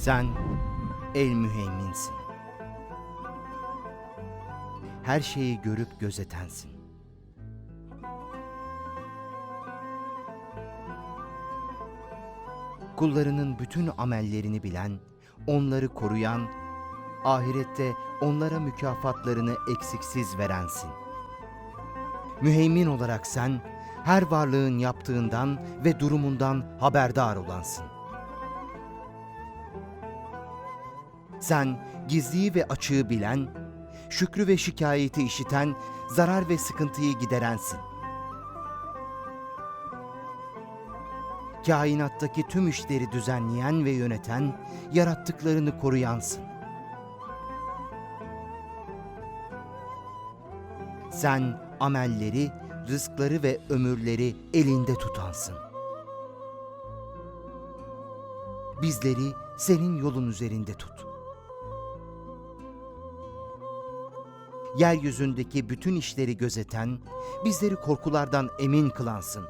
Sen el müheyminsin. Her şeyi görüp gözetensin. Kullarının bütün amellerini bilen, onları koruyan, ahirette onlara mükafatlarını eksiksiz verensin. Müheymin olarak sen, her varlığın yaptığından ve durumundan haberdar olansın. Sen gizliyi ve açığı bilen, şükrü ve şikayeti işiten, zarar ve sıkıntıyı giderensin. Kainattaki tüm işleri düzenleyen ve yöneten, yarattıklarını koruyansın. Sen amelleri, rızkları ve ömürleri elinde tutansın. Bizleri senin yolun üzerinde tut. Yeryüzündeki bütün işleri gözeten, bizleri korkulardan emin kılansın.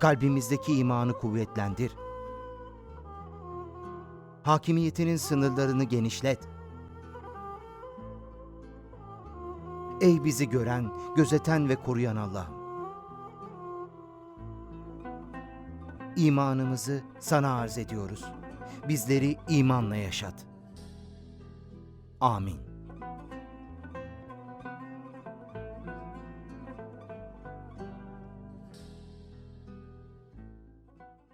Kalbimizdeki imanı kuvvetlendir. Hakimiyetinin sınırlarını genişlet. Ey bizi gören, gözeten ve koruyan Allah. İmanımızı sana arz ediyoruz. Bizleri imanla yaşat. Amin.